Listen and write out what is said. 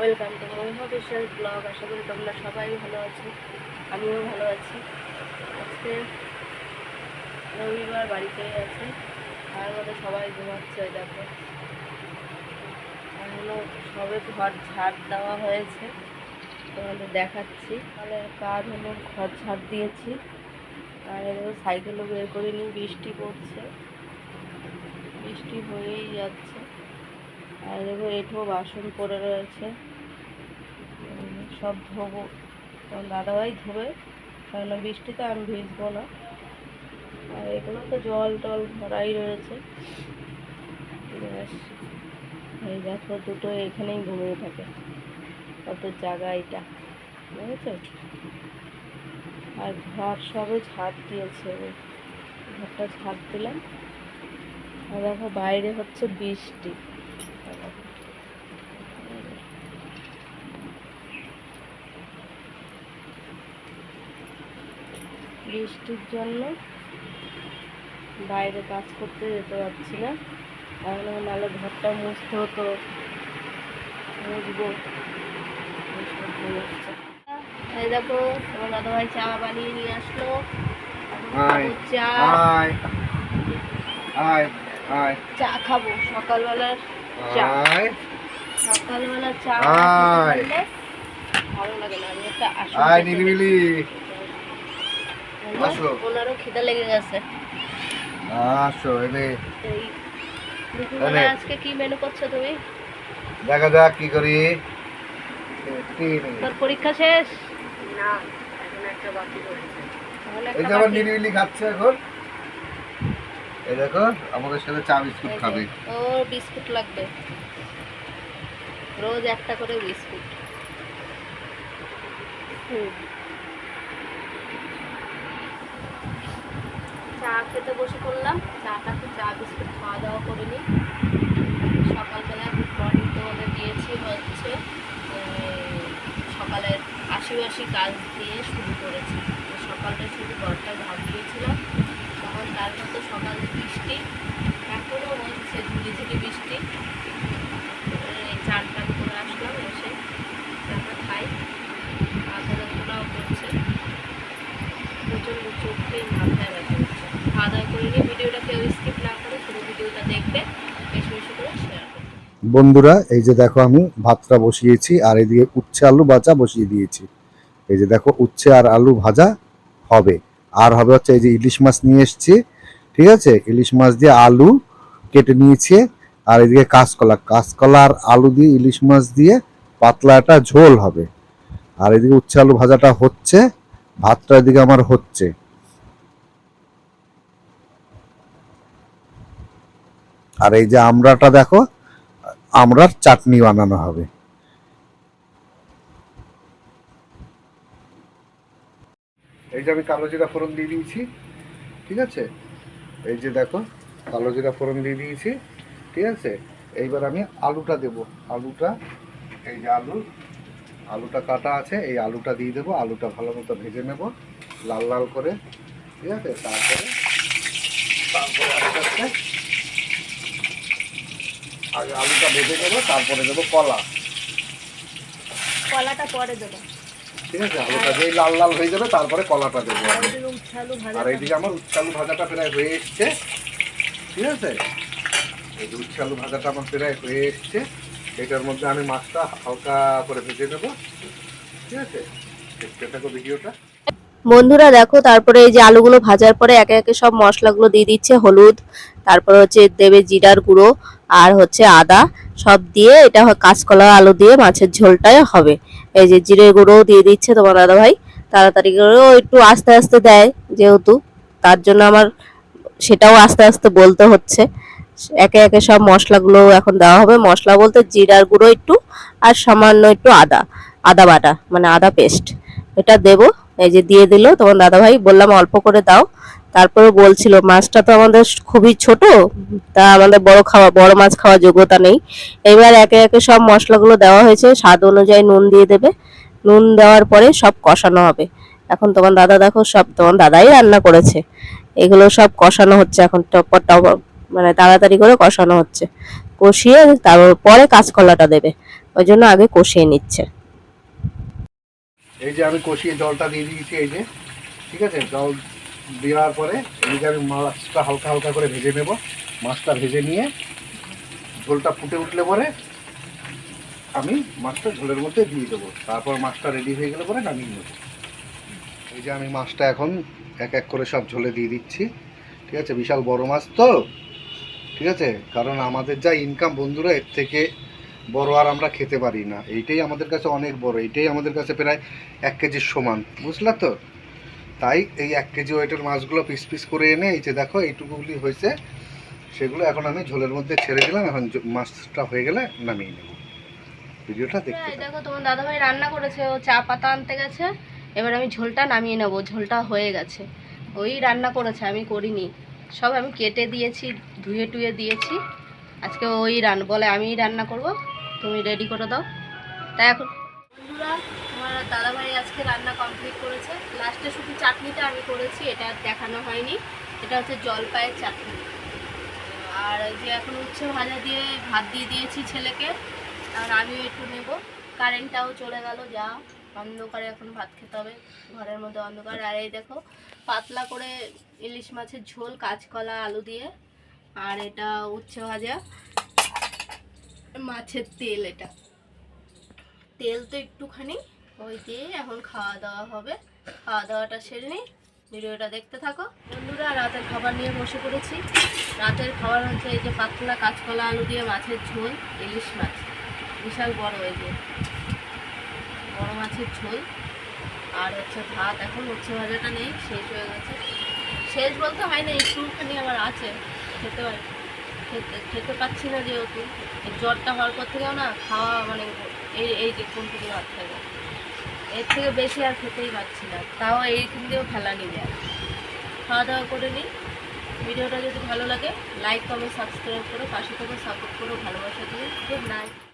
Welcome to Mahima Bishal blog. আশা করি তোমরা সবাই ভালো আছো। আমিও ভালো আছি। আজকে রবিবার বাড়িতেই আছি। আর মধ্যে সবাই ঘুমাচ্ছে দেখো। এখনও সবে ঘর ঝাড় দেওয়া হয়েছে। তোমাদের দেখাচ্ছি। তাহলে কাজ হলো ঘর ঝাড় দিয়েছি। আর এদিকে সাইকেলও বের করিনি, বৃষ্টি পড়ছে। বৃষ্টি হয়েই যাচ্ছে। আর দেখো এঠো বাসন পড়ে রয়েছে। সব ধোবো। তখন দাদাভাই ধোবে। কারণ বৃষ্টিতে আমি ভিজবো না। আর এগুলো তো জল টল ভরাই রয়েছে। এই দেখো দুটো এখানেই ঘুমিয়ে থাকে। কত জায়গা এটা, বুঝেছ? আর ঘর সবে ঝাড় দিয়েছে। ঘরটা ঝাড় দিলাম। আর দেখো বাইরে হচ্ছে বৃষ্টি। বৃষ্টির জন্য বাইরে কাজ করতে যেতে পারছি না। তাহলে নাহলে ঘরটা মুছতে হতো। মুছবো। এই দেখো তোমার দাদাভাই চা বানিয়ে নিয়ে আসলো। এখন চা। চা খাব সকালবেলার চা। চা ভালো লাগে না। আমি একটা আসন হাই পেতে নিরিবিলি বলব, আসো। ওনারও খিদে লেগে গেছে। আসো এনে। আজকে কি মেনু করছ তুমি? দেখা যাক কি করি। তোর পরীক্ষা শেষ? না এখন একটা বাকি রয়েছে। এই যে আমার নিরিবিলি খাচ্ছে এখন। এই দেখো আমাদের সাথে চা বিস্কুট খাবে। ওর বিস্কুট লাগবে। রোজ একটা করে বিস্কুট। হুম। চা খেতে বসে করলাম চাটা তো চা, বিস্কুট খাওয়া দাওয়া করিনি। সকালবেলা গুড মর্নিং তোমাদের দিয়েছি হচ্ছে। সকালের আশিবাসি কাজ দিয়ে শুরু করেছি। তো সকালটা শুধু ঘরটা ঝাড় দিয়েছিলাম তখন তারপর তো সকালে বৃষ্টি এখনও হচ্ছে ঝুলি ঝুলি বৃষ্টি এবার এই চান টান করে আসলাম এসে চাটা খাই মাথা যন্ত্রণাও করছে প্রচণ্ড চোখে মাথায় ব্যথা হচ্ছে খাওয়া দাওয়া করে নিয়ে ভিডিওটা কেউ স্কিপ না করে পুরো ভিডিওটা বন্ধুরা, এই যে দেখো আমি ভাতটা বসিয়েছি, আর এদিকে উচ্ছে আলু ভাজা বসিয়ে দিয়েছি। এই যে দেখো, উচ্ছে আর আলু ভাজা হবে। আর হবে হচ্ছে এই যে ইলিশ মাছ নিয়ে এসেছি, ঠিক আছে? ইলিশ মাছ দিয়ে আলু কেটে নিয়েছি, আর এদিকে কাঁচকলা। কাঁচকলা আর আলু দিয়ে, ইলিশ মাছ দিয়ে পাতলা একটা ঝোল হবে। আর এদিকে উচ্ছে আলু ভাজাটা হচ্ছে, ভাতটা এদিকে আমার হচ্ছে। আর এই যে আমড়াটা দেখো আমড়ার চাটনি বানানো হবে। এই যে আমি কালো জিরা ফোড়ন দিয়ে দিয়েছি, ঠিক আছে? এই যে দেখো, কালো জিরা ফোড়ন দিয়ে দিয়েছি, ঠিক আছে? এইবার আমি আলুটা দেব। আলুটা, এই যে আলু, আলুটা কাটা আছে, এই আলুটা দিয়ে দেবো। আলুটা ভালো মতো ভেজে নেব, লাল লাল করে, ঠিক আছে? তারপরে তারপরে আস্তে আস্তে আগে আলুটা ভেজে নেব তারপরে দেবো কলা। কলাটা পরে দেবো। ঠিক আছে আলুটা যেই লাল লাল হয়ে যাবে তারপরে কলাটা দেবো আর এইদিকে আমার উচ্ছে ভাজাটা প্রায় হয়ে এসছে। ঠিক আছে? এই যে উচ্ছে আলু ভাজাটা আমার প্রায় হয়ে এসছে। এটার মধ্যে আমি মাছটা হালকা করে ভেজে নেব। ঠিক আছে? দেখতে থাকো ভিডিওটা। বন্ধুরা দেখো তারপরে এই যে আলুগুলো ভাজার পরে একে একে সব মশলাগুলো দিয়ে দিচ্ছে হলুদ তারপর হচ্ছে দেবে জিরার গুঁড়ো আর হচ্ছে আদা সব দিয়ে এটা কাঁচকলা, আলু দিয়ে মাছের ঝোলটাই হবে। এই যে জিরে গুঁড়োও দিয়ে দিচ্ছে তোমার দাদা ভাই, তাড়াতাড়ি করে ও একটু আস্তে আস্তে দেয় যেহেতু, তার জন্য আমার সেটাও আস্তে আস্তে বলতে হচ্ছে। একে একে সব মশলাগুলো এখন দেওয়া হবে, মশলা বলতে জিরার গুঁড়ো একটু আর সামান্য একটু আদা আদা বাটা মানে আদা পেস্ট। এটা দেবো, এই যে দিয়ে দিল, তোমার দাদা ভাই বললাম অল্প করে দাও। তারপরে বলছিল, মাছটা তো আমাদের খুবই ছোট, তা আমাদের বড় খাওয়া, বড় মাছ খাওয়ার যোগ্যতা নেই। এবার একে একে সব মশলাগুলো দেওয়া হয়েছে, স্বাদ অনুযায়ী নুন দিয়ে দেবে। নুন দেওয়ার পরে সব কষানো হবে। এখন তোমার দাদা দেখো, সব তোমার দাদাই রান্না করেছে। এগুলো সব কষানো হচ্ছে এখন টপর টপর মানে তাড়াতাড়ি করে কষানো হচ্ছে। কষিয়ে তারপর পরে কাঁচকলাটা দেবে, ওই জন্য আগে কষিয়ে নিচ্ছে। এই যে আমি কষিয়ে জলটা দিয়ে দিয়েছি, এই যে, ঠিক আছে? জল দেওয়ার পরে যে আমি মাছটা হালকা হালকা করে ভেজে নেব। মাছটা ভেজে নিয়ে ঝোলটা ফুটে উঠলে পরে আমি মাছটা ঝোলের মধ্যে দিয়ে দেবো। তারপর মাছটা রেডি হয়ে গেলে পরে নামিয়ে নেব। এই যে আমি মাছটা এখন এক এক করে সব ঝোলে দিয়ে দিচ্ছি। ঠিক আছে? বিশাল বড় মাছ তো। ঠিক আছে? কারণ আমাদের যা ইনকাম বন্ধুরা, এর থেকে বড় আর আমরা খেতে পারি না। এইটাই আমাদের কাছে অনেক বড়। এইটাই আমাদের কাছে প্রায় এক কেজির সমান। বুঝলা তো? তাই এই এক কেজি ওয়েটের মাছগুলো পিস পিস করে এনে এই যে দেখো এইটুকুগুলি হয়েছে সেগুলো এখন আমি ঝোলের মধ্যে ছেড়ে দিলাম এখন মাছটা হয়ে গেলে নামিয়ে নেব। ভিডিওটা দেখতে দেখো তোমার দাদাভাই রান্না করেছে ও চা পাতা আনতে গেছে এবার আমি ঝোলটা নামিয়ে নেব ঝোলটা হয়ে গেছে। ওই রান্না করেছে আমি করিনি। সব আমি কেটে দিয়েছি ধুয়ে টুয়ে দিয়েছি। আজকে ওই রান বলে আমিই রান্না করব তুমি রেডি করে দাও। তাই এখন তোমার দাদাভাই আজকে রান্না কমপ্লিট করেছে। লাস্টে শুধু চাটনিটা আমি করেছি, এটা দেখানো হয়নি। এটা হচ্ছে জলপাইয়ের চাটনি। আর যে এখন উচ্ছে ভাজা দিয়ে ভাত দিয়ে দিয়েছি ছেলেকে, আর আমিও একটু নেব। কারেন্টটাও চলে গেল, যা অন্ধকারে এখন ভাত খেতে হবে, ঘরের মধ্যে অন্ধকার। আর এই দেখো, পাতলা করে ইলিশ মাছের ঝোল, কাঁচকলা, আলু দিয়ে। আর এটা উচ্ছে ভাজা, মাছের তেল এটা। তেল তো একটুখানি ওই দিয়ে এখন খাওয়া দাওয়া হবে। খাওয়া দাওয়াটা সেরে নিই। ভিডিওটা দেখতে থাকো। বন্ধুরা, রাতের খাবার নিয়ে বসে পড়েছি। রাতের খাবার হচ্ছে এই যে পাতলা কাঁচকলা আলু দিয়ে মাছের ঝোল, ইলিশ মাছ। বিশাল বড় এই যে। বড় মাছের ঝোল। আর হচ্ছে ভাত এখন উচ্ছে ভাজাটা নেই, শেষ হয়ে গেছে। শেষ বলতে হয় না এই একটুখানি আমার আছে। খেতে পারি খেতে খেতে পাচ্ছি না যেহেতু। জ্বরটা হওয়ার পর থেকেও না খাওয়া মানে এই এই যে কোন থেকে ভাত খাবে এর থেকে বেশি আর খেতেই পাচ্ছি না। তাও এইখান দিয়েও ফেলা নিয়ে যায়। খাওয়া দাওয়া করে নিই। ভিডিওটা যদি ভালো লাগে লাইক কমেন্ট সাবস্ক্রাইব করো, পাশে থেকে সাপোর্ট করো, ভালোবাসা দিয়ে গুড নাইট